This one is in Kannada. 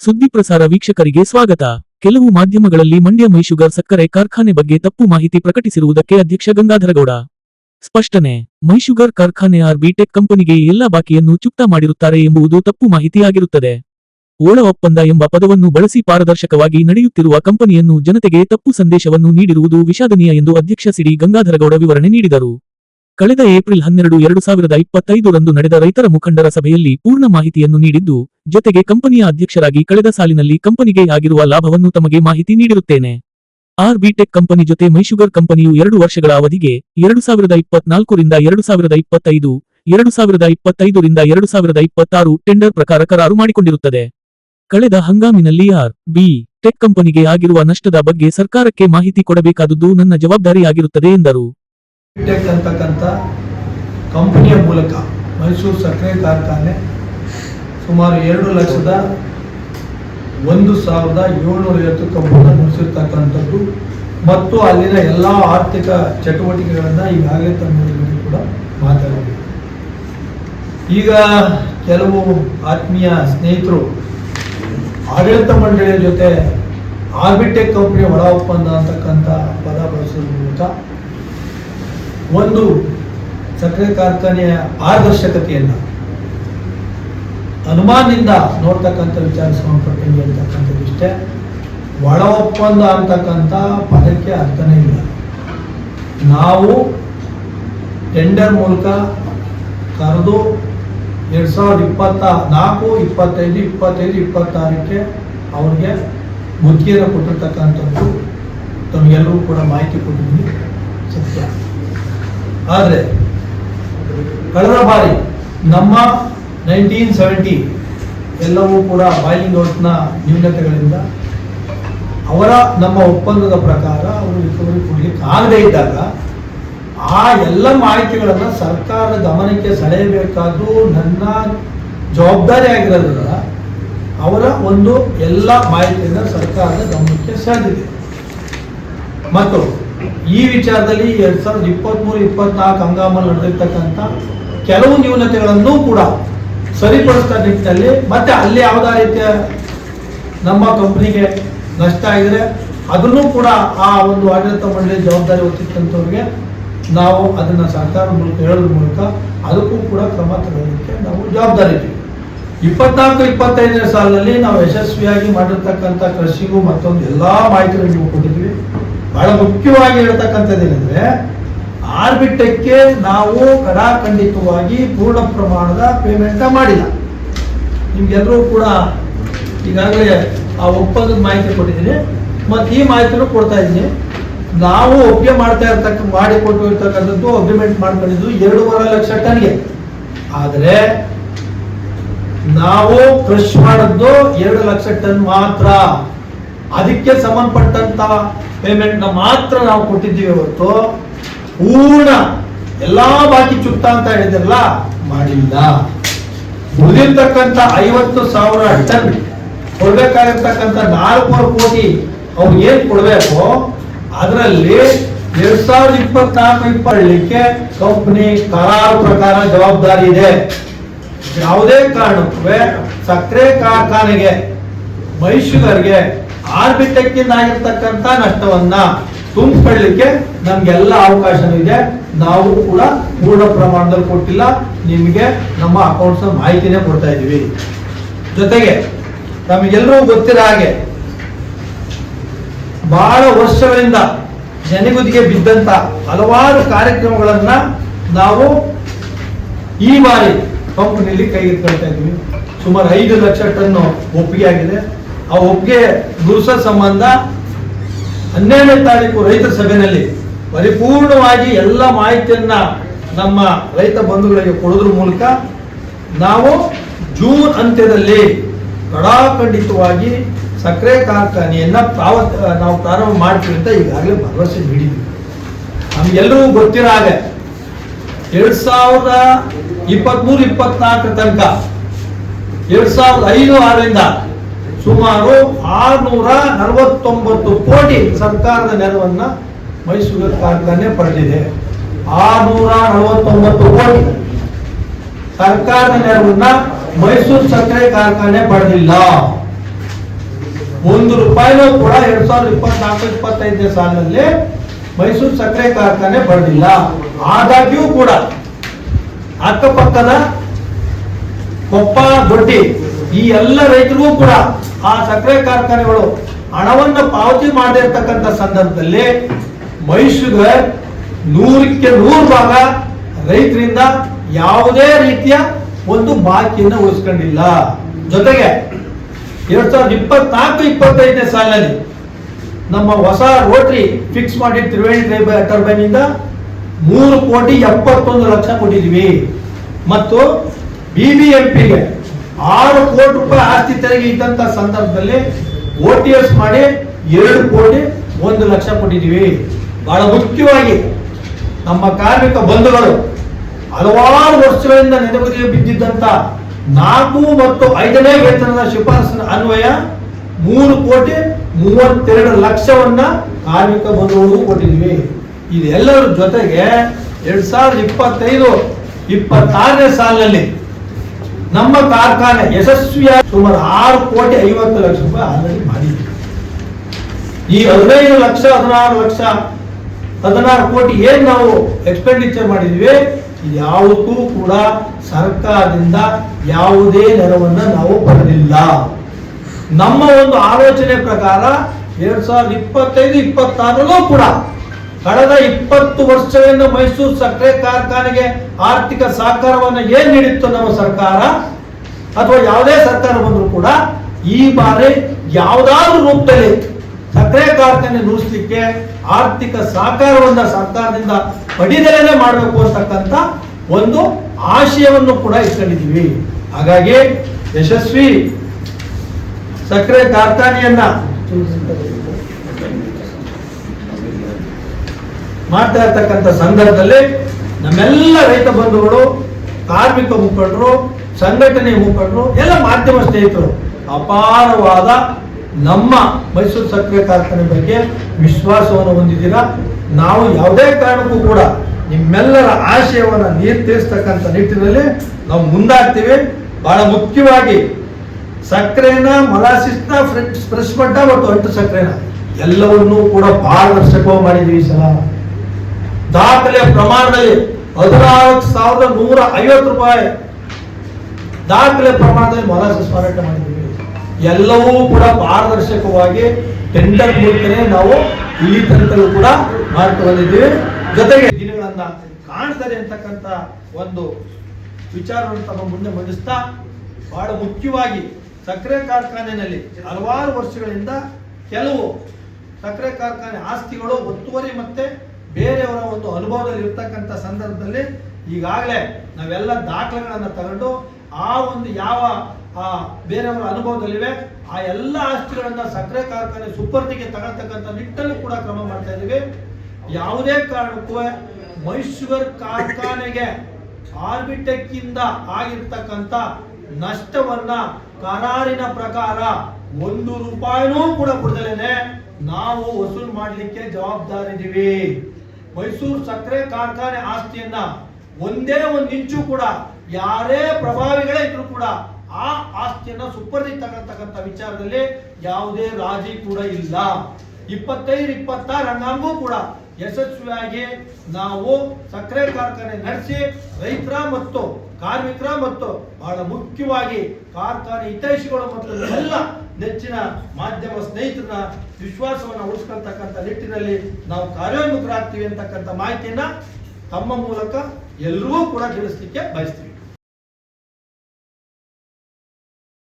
ಸುದ್ದಿ ಪ್ರಸಾರ ವೀಕ್ಷಕರಿಗೆ ಸ್ವಾಗತ. ಕೆಲವು ಮಾಧ್ಯಮಗಳಲ್ಲಿ ಮಂಡ್ಯ ಮೈಶುಗರ್ ಸಕ್ಕರೆ ಕಾರ್ಖಾನೆ ಬಗ್ಗೆ ತಪ್ಪು ಮಾಹಿತಿ ಪ್ರಕಟಿಸಿರುವುದಕ್ಕೆ ಅಧ್ಯಕ್ಷ ಗಂಗಾಧರಗೌಡ. ಸ್ಪಷ್ಟನೆ ಮೈಶುಗರ್ ಕಾರ್ಖಾನೆ ಆರ್ ಬಿಟೆಕ್ ಕಂಪನಿಗೆ ಎಲ್ಲ ಬಾಕಿಯನ್ನು ಚುಕ್ತಾ ಮಾಡಿರುತ್ತಾರೆ ಎಂಬುದು ತಪ್ಪು ಮಾಹಿತಿಯಾಗಿರುತ್ತದೆ. ಓಳ ಒಪ್ಪಂದ ಎಂಬ ಪದವನ್ನು ಬಳಸಿ ಪಾರದರ್ಶಕವಾಗಿ ನಡೆಯುತ್ತಿರುವ ಕಂಪನಿಯನ್ನು ಜನತೆಗೆ ತಪ್ಪು ಸಂದೇಶವನ್ನು ನೀಡಿರುವುದು ವಿಷಾದನೀಯ ಎಂದು ಅಧ್ಯಕ್ಷ ಸಿಡಿ ಗಂಗಾಧರಗೌಡ ವಿವರಣೆ ನೀಡಿದರು. ಕಳೆದ ಏಪ್ರಿಲ್ ಹನ್ನೆರಡು, ಎರಡು ಸಾವಿರದ ಇಪ್ಪತ್ತೈದರಂದು ನಡೆದ ರೈತರ ಮುಖಂಡರ ಸಭೆಯಲ್ಲಿ ಪೂರ್ಣ ಮಾಹಿತಿಯನ್ನು ನೀಡಿದ್ದು, ಜೊತೆಗೆ ಕಂಪನಿಯ ಅಧ್ಯಕ್ಷರಾಗಿ ಕಳೆದ ಸಾಲಿನಲ್ಲಿ ಕಂಪನಿಗೆ ಆಗಿರುವ ಲಾಭವನ್ನು ತಮಗೆ ಮಾಹಿತಿ ನೀಡಿರುತ್ತೇನೆ. ಆರ್ ಬಿಟೆಕ್ ಕಂಪನಿ ಜೊತೆ ಮೈಶುಗರ್ ಕಂಪನಿಯು ಎರಡು ವರ್ಷಗಳ ಅವಧಿಗೆ ಎರಡು ಸಾವಿರದ ಇಪ್ಪತ್ನಾಲ್ಕರಿಂದ ಎರಡು ಸಾವಿರದ ಇಪ್ಪತ್ತೈದು, ಎರಡು ಸಾವಿರದ ಇಪ್ಪತ್ತೈದರಿಂದ ಎರಡು ಸಾವಿರದ ಇಪ್ಪತ್ತಾರು ಟೆಂಡರ್ ಪ್ರಕಾರ ಕರಾರು ಮಾಡಿಕೊಂಡಿರುತ್ತದೆ. ಕಳೆದ ಹಂಗಾಮಿನಲ್ಲಿ ಆರ್ ಬಿ ಟೆಕ್ ಕಂಪನಿಗೆ ಆಗಿರುವ ನಷ್ಟದ ಬಗ್ಗೆ ಸರ್ಕಾರಕ್ಕೆ ಮಾಹಿತಿ ಕೊಡಬೇಕಾದುದು ನನ್ನ ಜವಾಬ್ದಾರಿಯಾಗಿರುತ್ತದೆ ಎಂದರು. ಟೆಕ್ ಅಂತಕ್ಕಂಥ ಕಂಪನಿಯ ಮೂಲಕ ಮೈಸೂರು ಸಕ್ಕರೆ ಕಾರ್ಖಾನೆ ಸುಮಾರು ಎರಡು ಲಕ್ಷದ ಒಂದು ಸಾವಿರದ ಏಳ್ನೂರ ಐವತ್ತು ಕಂಪನ ಮುಗಿಸಿರ್ತಕ್ಕಂಥದ್ದು ಮತ್ತು ಅಲ್ಲಿನ ಎಲ್ಲ ಆರ್ಥಿಕ ಚಟುವಟಿಕೆಗಳನ್ನು ಈಗಾಗಲೇ ತಮ್ಮಲ್ಲಿ ಕೂಡ ಮಾತಾಡಿದೆ ಈಗ ಕೆಲವು ಆತ್ಮೀಯ ಸ್ನೇಹಿತರು ಆಡಳಿತ ಮಂಡಳಿಯ ಜೊತೆ ಆರ್ಬಿಟೆಕ್ ಕಂಪ್ನಿಯ ಒಳ ಒಪ್ಪಂದ ಅಂತಕ್ಕಂಥ ಪದ ಬಳಸೋದ್ರ ಮೂಲಕ ಒಂದು ಸಕ್ಕರೆ ಕಾರ್ಖಾನೆಯ ಪಾರದರ್ಶಕತೆಯನ್ನು ಅನುಮಾನದಿಂದ ನೋಡ್ತಕ್ಕಂಥ ವಿಚಾರ ಸಂಬಂಧಪಟ್ಟಂಗೆ ಅಂತಕ್ಕಂಥದ್ದು ಇಷ್ಟೇ. ಒಳ ಒಪ್ಪಂದ ಅಂತಕ್ಕಂಥ ಪದಕ್ಕೆ ಅರ್ಥನೇ ಇಲ್ಲ. ನಾವು ಟೆಂಡರ್ ಮೂಲಕ ಕರೆದು ಎರಡು ಸಾವಿರದ ಇಪ್ಪತ್ತ ನಾಲ್ಕು, ಇಪ್ಪತ್ತೈದು ಇಪ್ಪತ್ತೈದು, ಇಪ್ಪತ್ತಾರಕ್ಕೆ ಅವ್ರಿಗೆ ಮುತ್ತಿಗೆಯನ್ನು ಕೊಟ್ಟಿರ್ತಕ್ಕಂಥದ್ದು ತಮಗೆಲ್ಲರೂ ಕೂಡ ಮಾಹಿತಿ ಕೊಟ್ಟಿದ್ದೀನಿ. ಸತ್ಯ. ಆದರೆ ಕಳೆದ ಬಾರಿ ನಮ್ಮ ನೈನ್ಟೀನ್ ಸೆವೆಂಟಿ ಎಲ್ಲವೂ ಕೂಡ ಬಾಯ್ಲಿಂಗ್ ಔಟ್ನ ನ್ಯೂನತೆಗಳಿಂದ ಅವರ ನಮ್ಮ ಒಪ್ಪಂದದ ಪ್ರಕಾರ ಅವರು ರಿಕವರಿ ಕೊಡಲಿಕ್ಕೆ ಆಗದೇ ಇದ್ದಾಗ ಆ ಎಲ್ಲ ಮಾಹಿತಿಗಳನ್ನು ಸರ್ಕಾರದ ಗಮನಕ್ಕೆ ಸೆಳೆಯಬೇಕಾದ್ದು ನನ್ನ ಜವಾಬ್ದಾರಿ ಆಗಿರೋದ್ರಿಂದ ಅವರ ಒಂದು ಎಲ್ಲ ಮಾಹಿತಿಯನ್ನು ಸರ್ಕಾರದ ಗಮನಕ್ಕೆ ಸೆಳೆದಿದೆ. ಮತ್ತು ಈ ವಿಚಾರದಲ್ಲಿ ಎರಡ್ ಸಾವಿರದ ಇಪ್ಪತ್ಮೂರು, ಇಪ್ಪತ್ನಾಲ್ಕು ಹಂಗಾಮಲ್ಲಿ ನಡೆದಿರ್ತಕ್ಕಂಥ ಕೆಲವು ನ್ಯೂನತೆಗಳನ್ನು ಕೂಡ ಸರಿಪಡಿಸ್ತಾ ನಿಟ್ಟಿನಲ್ಲಿ ಮತ್ತೆ ಅಲ್ಲಿ ಯಾವುದೇ ರೀತಿಯ ನಮ್ಮ ಕಂಪ್ನಿಗೆ ನಷ್ಟ ಆಗಿದ್ರೆ ಅದನ್ನು ಕೂಡ ಆ ಒಂದು ಆಡಳಿತ ಮಂಡಳಿ ಜವಾಬ್ದಾರಿ ಹೊತ್ತಿದ್ದಂಥವ್ರಿಗೆ ನಾವು ಅದನ್ನು ಸರ್ಕಾರದ ಮೂಲಕ ಹೇಳೋದ್ರ ಮೂಲಕ ಅದಕ್ಕೂ ಕೂಡ ಕ್ರಮ ತಗೊಳ್ಳೋದಕ್ಕೆ ನಾವು ಜವಾಬ್ದಾರಿ ಇಪ್ಪತ್ನಾಲ್ಕು, ಇಪ್ಪತ್ತೈದನೇ ಸಾಲಿನಲ್ಲಿ ನಾವು ಯಶಸ್ವಿಯಾಗಿ ಮಾಡಿರ್ತಕ್ಕಂಥ ಕೃಷಿಗೂ ಮತ್ತೊಂದು ಎಲ್ಲ ಮಾಹಿತಿಗಳು ನೀವು ಕೊಟ್ಟಿದ್ವಿ ಬಹಳ ಮುಖ್ಯವಾಗಿ ಹೇಳ್ತಕ್ಕಂಥದ್ದು ಏನಂದ್ರೆ ಆರ್ಬಿಟಕ್ಕೆ ನಾವು ಕಡಾಖಂಡಿತವಾಗಿ ಪೂರ್ಣ ಪ್ರಮಾಣದ ಪೇಮೆಂಟ್ ಮಾಡಿಲ್ಲ. ನಿಮ್ಗೆಲ್ಲರೂ ಕೂಡ ಈಗಾಗಲೇ ಆ ಒಪ್ಪಂದದ ಮಾಹಿತಿ ಕೊಟ್ಟಿದ್ದೀನಿ. ಮತ್ತು ಈ ಮಾಹಿತಿನೂ ಕೊಡ್ತಾ ಇದ್ದೀನಿ. ನಾವು ಒಪ್ಪಿಗೆ ಮಾಡ್ತಾ ಇರ್ತಕ್ಕ ಮಾಡಿಕೊಟ್ಟು ಇರ್ತಕ್ಕಂಥದ್ದು ಅಗ್ರಿಮೆಂಟ್ ಮಾಡ್ಕೊಂಡಿದ್ದು ಎರಡೂವರೆ ಲಕ್ಷ ಟನ್ಗೆ. ಆದರೆ ನಾವು ಕ್ರಶ್ ಮಾಡಿದ್ದು ಎರಡು ಲಕ್ಷ ಟನ್ ಮಾತ್ರ. ಅದಕ್ಕೆ ಸಂಬಂಧಪಟ್ಟಂತ ಪೇಮೆಂಟ್ನ ಮಾತ್ರ ನಾವು ಕೊಟ್ಟಿದ್ದೀವಿ ಹೊರತು ಪೂರ್ಣ ಎಲ್ಲಾ ಬಾಕಿ ಚುಕ್ತ ಅಂತ ಹೇಳಿದ್ರಲ್ಲ, ಮಾಡಿಲ್ಲ. ಉಳಿದಿರ್ತಕ್ಕಂಥ ಐವತ್ತು ಸಾವಿರ ಟನ್ ಕೊಡ್ಬೇಕಾಗಿರ್ತಕ್ಕಂಥ ನಾಲ್ಕೂವರೆ ಕೋಟಿ ಅವ್ರು ಏನ್ ಕೊಡ್ಬೇಕು, ಅದರಲ್ಲಿ ಎರಡ್ ಸಾವಿರದ ಇಪ್ಪತ್ನಾಲ್ಕು ಇಪ್ಪತ್ತಕ್ಕೆ ಕಂಪನಿ ಕರಾರು ಪ್ರಕಾರ ಜವಾಬ್ದಾರಿ ಇದೆ. ಯಾವುದೇ ಕಾರಣಕ್ಕೂ ಸಕ್ಕರೆ ಕಾರ್ಖಾನೆಗೆ, ಮೈಸೂರಿಗೆ ಆರ್ಬಿಟಕ್ಕಿಂದ ಆಗಿರ್ತಕ್ಕಂಥ ನಷ್ಟವನ್ನ ತುಂಬಿಕೊಳ್ಳಲಿಕ್ಕೆ ನಮ್ಗೆಲ್ಲ ಅವಕಾಶನೂ ಇದೆ. ನಾವು ಕೂಡ ಪೂರ್ಣ ಪ್ರಮಾಣದಲ್ಲಿ ಕೊಟ್ಟಿಲ್ಲ. ನಿಮಗೆ ನಮ್ಮ ಅಕೌಂಟ್ಸ್ ಮಾಹಿತಿನೇ ಕೊಡ್ತಾ ಇದೀವಿ ಜೊತೆಗೆ ನಮಗೆಲ್ಲರೂ ಗೊತ್ತಿರೋ ಹಾಗೆ ಬಹಳ ವರ್ಷಗಳಿಂದ ಜನಗುದಿಗೆ ಬಿದ್ದಂತ ಹಲವಾರು ಕಾರ್ಯಕ್ರಮಗಳನ್ನ ನಾವು ಈ ಬಾರಿ ಕಂಪನಿಯಲ್ಲಿ ಕೈಗೆತ್ಕೊಳ್ತಾ ಇದ್ದೀವಿ. ಸುಮಾರು ಐದು ಲಕ್ಷ ಟನ್ ಒಪ್ಪಿಗೆ ಆಗಿದೆ. ಆ ಒಪ್ಪಿಗೆ ಗುರುಸ ಸಂಬಂಧ ಹನ್ನೆರಡನೇ ತಾರೀಕು ರೈತ ಸಭೆಯಲ್ಲಿ ಪರಿಪೂರ್ಣವಾಗಿ ಎಲ್ಲ ಮಾಹಿತಿಯನ್ನ ನಮ್ಮ ರೈತ ಬಂಧುಗಳಿಗೆ ಕೊಡೋದ್ರ ಮೂಲಕ ನಾವು ಜೂನ್ ಅಂತ್ಯದಲ್ಲಿ ಕಡಾಖಂಡಿತವಾಗಿ ಸಕ್ಕರೆ ಕಾರ್ಖಾನೆಯನ್ನ ಪ್ರಾವ ನಾವು ಪ್ರಾರಂಭ ಮಾಡ್ತೀವಿ ಅಂತ ಈಗಾಗಲೇ ಭರವಸೆ ನೀಡಿದ್ವಿ. ನಮ್ಗೆಲ್ಲರಿಗೂ ಗೊತ್ತಿರೋ ಹಾಗೆ ಎರಡ್ ಸಾವಿರದ ಇಪ್ಪತ್ಮೂರು, ಇಪ್ಪತ್ನಾಲ್ಕರ ತನಕ ಎರಡ್ ಸಾವಿರದ ಐದು ಆರರಿಂದ ಸುಮಾರು ಆರ್ನೂರ ನಲವತ್ತೊಂಬತ್ತು ಕೋಟಿ ಸರ್ಕಾರದ ನೆರವನ್ನ ಮೈಸೂರು ಕಾರ್ಖಾನೆ ಪಡೆದಿದೆ. ಆರ್ನೂರ ನಲವತ್ತೊಂಬತ್ತು ಕೋಟಿ ಸರ್ಕಾರದ ನೆರವನ್ನ ಮೈಸೂರು ಸಕ್ಕರೆ ಕಾರ್ಖಾನೆ ಪಡೆದಿಲ್ಲ. ಒಂದು ರೂಪಾಯಿನೂ ಕೂಡ ಎರಡ್ ಸಾವಿರದ ಇಪ್ಪತ್ನಾಲ್ಕು, ಇಪ್ಪತ್ತೈದನೇ ಸಾಲಿನಲ್ಲಿ ಮೈಸೂರು ಸಕ್ಕರೆ ಕಾರ್ಖಾನೆ ಪಡೆದಿಲ್ಲ. ಆದಾಗ್ಯೂ ಕೂಡ ಅಕ್ಕಪಕ್ಕದ ಕೊಪ್ಪ, ದೊಡ್ಡಿ ಈ ಎಲ್ಲ ರೈತರಿಗೂ ಕೂಡ ಆ ಸಕ್ಕರೆ ಕಾರ್ಖಾನೆಗಳು ಹಣವನ್ನು ಪಾವತಿ ಮಾಡಿರ್ತಕ್ಕಂತ ಸಂದರ್ಭದಲ್ಲಿ ಮೈಸೂರು ನೂರಕ್ಕೆ ನೂರು ಭಾಗ ರೈತರಿಂದ ಯಾವುದೇ ರೀತಿಯ ಒಂದು ಬಾಕಿಯನ್ನು ಉಳಿಸ್ಕೊಂಡಿಲ್ಲ. ಜೊತೆಗೆ ಎರಡ್ ಸಾವಿರದ ಇಪ್ಪತ್ನಾಲ್ಕು, ಇಪ್ಪತ್ತೈದನೇ ಸಾಲಿನಲ್ಲಿ ನಮ್ಮ ಹೊಸ ರೋಟ್ರಿ ಫಿಕ್ಸ್ ಮಾಡಿ ತ್ರಿವೇಣಿ ಟರ್ಬೈನ್ ಇಂದ ಮೂರು ಕೋಟಿ ಎಪ್ಪತ್ತೊಂದು ಲಕ್ಷ ಕೊಟ್ಟಿದ್ವಿ ಮತ್ತು ಬಿಬಿಎಂಪಿಗೆ ಆರು ಕೋಟಿ ರೂಪಾಯಿ ಆಸ್ತಿ ತೆರಿಗೆ ಇದ್ದಂತ ಸಂದರ್ಭದಲ್ಲಿ ಓ ಟಿ ಎಸ್ ಮಾಡಿ ಎರಡು ಕೋಟಿ ಒಂದು ಲಕ್ಷ ಕೊಟ್ಟಿದ್ದೀವಿ. ಬಹಳ ಮುಖ್ಯವಾಗಿ ನಮ್ಮ ಕಾರ್ಮಿಕ ಬಂಧುಗಳು ಹಲವಾರು ವರ್ಷಗಳಿಂದ ನೆನಪಿಗೆ ಬಿದ್ದಿದ್ದಂತ ನಾಲ್ಕು ಮತ್ತು ಐದನೇ ವೇತನದ ಶಿಫಾರಸಿನ ಅನ್ವಯ ಮೂರು ಕೋಟಿ ಮೂವತ್ತೆರಡು ಲಕ್ಷವನ್ನ ಕಾರ್ಮಿಕ ಬಂಧುಗಳು ಕೊಟ್ಟಿದ್ವಿ ಇದೆಲ್ಲರ ಜೊತೆಗೆ ಎರಡ್ ಸಾವಿರದ ಇಪ್ಪತ್ತೈದು, ಇಪ್ಪತ್ತಾರನೇ ಸಾಲಿನಲ್ಲಿ ನಮ್ಮ ಕಾರ್ಖಾನೆ ಯಶಸ್ವಿಯಾಗಿ ಸುಮಾರು ಆರು ಕೋಟಿ ಐವತ್ತು ಲಕ್ಷ ರೂಪಾಯಿ ಆಲ್ರೆಡಿ ಮಾಡಿದ್ವಿ. ಈ ಹದಿನೈದು ಲಕ್ಷ, ಹದಿನಾರು ಲಕ್ಷ, ಹದಿನಾರು ಕೋಟಿ ಏನ್ ನಾವು ಎಕ್ಸ್ಪೆಂಡಿಚರ್ ಮಾಡಿದ್ವಿ ಯಾವುದಕ್ಕೂ ಕೂಡ ಸರ್ಕಾರದಿಂದ ಯಾವುದೇ ನೆರವನ್ನ ನಾವು ಪಡೆದಿಲ್ಲ. ನಮ್ಮ ಒಂದು ಆಲೋಚನೆ ಪ್ರಕಾರ ಎರಡ್ ಸಾವಿರದ ಇಪ್ಪತ್ತೈದು, ಇಪ್ಪತ್ತಾರಲ್ಲೂ ಕೂಡ ಕಳೆದ ಇಪ್ಪತ್ತು ವರ್ಷಗಳಿಂದ ಮೈಸೂರು ಸಕ್ಕರೆ ಕಾರ್ಖಾನೆಗೆ ಆರ್ಥಿಕ ಸಹಕಾರವನ್ನು ಏನ್ ನೀಡಿತ್ತು ನಮ್ಮ ಸರ್ಕಾರ? ಅಥವಾ ಯಾವುದೇ ಸರ್ಕಾರ ಬಂದರೂ ಕೂಡ ಈ ಬಾರಿ ಯಾವುದಾದ್ರೂ ರೂಪದಲ್ಲಿ ಸಕ್ಕರೆ ಕಾರ್ಖಾನೆ ನುಡಿಸಲಿಕ್ಕೆ ಆರ್ಥಿಕ ಸಹಕಾರವನ್ನ ಸರ್ಕಾರದಿಂದ ಪಡಿದಲೇನೆ ಮಾಡಬೇಕು ಅಂತಕ್ಕಂಥ ಒಂದು ಆಶಯವನ್ನು ಕೂಡ ಇಟ್ಕೊಂಡಿದ್ದೀವಿ. ಹಾಗಾಗಿ ಯಶಸ್ವಿ ಸಕ್ಕರೆ ಕಾರ್ಖಾನೆಯನ್ನ ಮಾಡ್ತಾ ಇರ್ತಕ್ಕಂಥ ಸಂದರ್ಭದಲ್ಲಿ ನಮ್ಮೆಲ್ಲ ರೈತ ಬಂಧುಗಳು, ಕಾರ್ಮಿಕ ಮುಖಂಡರು, ಸಂಘಟನೆ ಮುಖಂಡರು, ಎಲ್ಲ ಮಾಧ್ಯಮ ಸ್ನೇಹಿತರು, ಅಪಾರವಾದ ನಮ್ಮ ಮೈಸೂರು ಸಕ್ಕರೆ ಕಾರ್ಖಾನೆ ಬಗ್ಗೆ ವಿಶ್ವಾಸವನ್ನು ಹೊಂದಿದ್ದೀರಾ? ನಾವು ಯಾವುದೇ ಕಾರಣಕ್ಕೂ ಕೂಡ ನಿಮ್ಮೆಲ್ಲರ ಆಶಯವನ್ನು ನಿಯಂತ್ರಿಸ್ತಕ್ಕಂಥ ತೀರಿಸ್ತಕ್ಕಂಥ ನಿಟ್ಟಿನಲ್ಲಿ ನಾವು ಮುಂದಾಗ್ತೀವಿ. ಬಹಳ ಮುಖ್ಯವಾಗಿ ಸಕ್ಕರೆನ, ಮೊಲಾಸಿಸ್ನ, ಫ್ರೆಶ್ ಮಟ್ಟ ಮತ್ತು ಅಂಟು ಸಕ್ಕರೆನ ಎಲ್ಲವನ್ನೂ ಕೂಡ ಪಾರದರ್ಶಕವಾಗಿ ಮಾಡಿದ್ವಿ ಈ ಸಲ. ದಾಖಲೆ ಪ್ರಮಾಣದಲ್ಲಿ ಹದಿನಾಲ್ಕು ಸಾವಿರದ ನೂರ ಐವತ್ತು ರೂಪಾಯಿ ದಾಖಲೆ ಪ್ರಮಾಣದಲ್ಲಿ ಮೊಲಾಸಸ್ ಮಾರಾಟ ಮಾಡಿದ್ದೀವಿ. ಎಲ್ಲವೂ ಕೂಡ ಪಾರದರ್ಶಕವಾಗಿ ಟೆಂಡರ್ ಮೂಲಕನೇ ನಾವು ಇಲ್ಲಿ ತನಕಲ್ಲೂ ಕೂಡ ಮಾಡ್ತಾ ಬಂದಿದ್ದೀವಿ. ಜೊತೆಗೆ ದಿನಗಳನ್ನ ಕಾಣ್ತಾರೆ ಅಂತಕ್ಕಂಥ ಒಂದು ವಿಚಾರವನ್ನು ತಮ್ಮ ಮುಂದೆ ಮಂಡಿಸ್ತಾ ಬಹಳ ಮುಖ್ಯವಾಗಿ ಸಕ್ಕರೆ ಕಾರ್ಖಾನೆಯಲ್ಲಿ ಹಲವಾರು ವರ್ಷಗಳಿಂದ ಕೆಲವು ಸಕ್ಕರೆ ಕಾರ್ಖಾನೆ ಆಸ್ತಿಗಳು ಒತ್ತುವರಿ ಮತ್ತೆ ಬೇರೆಯವರ ಒಂದು ಅನುಭವದಲ್ಲಿ ಇರ್ತಕ್ಕಂಥ ಸಂದರ್ಭದಲ್ಲಿ ಈಗಾಗಲೇ ನಾವೆಲ್ಲ ದಾಖಲೆಗಳನ್ನು ತಗೊಂಡು ಆ ಒಂದು ಯಾವ, ಆ ಬೇರೆಯವರ ಅನುಭವದಲ್ಲಿವೆ, ಆ ಎಲ್ಲ ಆಸ್ತಿಗಳನ್ನು ಸಕ್ಕರೆ ಕಾರ್ಖಾನೆ ಸುಪರ್ದಿಗೆ ತಗೊಳ್ತಕ್ಕಂಥ ನಿಟ್ಟಲ್ಲಿ ಕೂಡ ಕ್ರಮ ಮಾಡ್ತಾ ಇದ್ದೀವಿ. ಯಾವುದೇ ಕಾರಣಕ್ಕೂ ಮೈಸೂರ್ ಕಾರ್ಖಾನೆಗೆ ಆರ್ಬಿಟೆಕ್ ಇಂದ ಆಗಿರ್ತಕ್ಕಂಥ ನಷ್ಟವನ್ನ ಕರಾರಿನ ಪ್ರಕಾರ ಒಂದು ರೂಪಾಯಿನೂ ಕೂಡ ಕೊಡದಲೇನೆ ನಾವು ವಸೂಲು ಮಾಡಲಿಕ್ಕೆ ಜವಾಬ್ದಾರಿದ್ದೀವಿ. ಮೈಸೂರು ಸಕ್ಕರೆ ಕಾರ್ಖಾನೆ ಆಸ್ತಿಯನ್ನ ಒಂದೇ ಒಂದು ಇಂಚು ಕೂಡ ಯಾರೇ ಪ್ರಭಾವಿಗಳೇ ಇದ್ರು ಕೂಡ ಆ ಆಸ್ತಿಯನ್ನ ಸುಪರ್ದಿ ತಗೊಳ್ತಕ್ಕಂಥ ವಿಚಾರದಲ್ಲಿ ಯಾವುದೇ ರಾಜಿ ಕೂಡ ಇಲ್ಲ. ಇಪ್ಪತ್ತೈದು, ಇಪ್ಪತ್ತಾರು ಅಂಗಾಂಗೂ ಕೂಡ ಯಶಸ್ವಿಯಾಗಿ ನಾವು ಸಕ್ಕರೆ ಕಾರ್ಖಾನೆ ನಡೆಸಿ ರೈತರ ಮತ್ತು ಕಾರ್ಮಿಕರ ಮತ್ತು ಬಹಳ ಮುಖ್ಯವಾಗಿ ಕಾರ್ಖಾನೆ ಹಿತೈಷಿಗಳು ಮತ್ತು ಎಲ್ಲ ನೆಚ್ಚಿನ ಮಾಧ್ಯಮ ಸ್ನೇಹಿತರನ್ನ ವಿಶ್ವಾಸವನ್ನು ಉಳಿಸ್ಕೊಳ್ತಕ್ಕಂಥ ನಿಟ್ಟಿನಲ್ಲಿ ನಾವು ಕಾರ್ಯೋನ್ಮುಖರಾಗ್ತೀವಿ ಅಂತಕ್ಕಂಥ ಮಾಹಿತಿಯನ್ನ ತಮ್ಮ ಮೂಲಕ ಎಲ್ಲರೂ ಕೂಡ ತಿಳಿಸ್ಲಿಕ್ಕೆ ಬಯಸ್ತೀವಿ.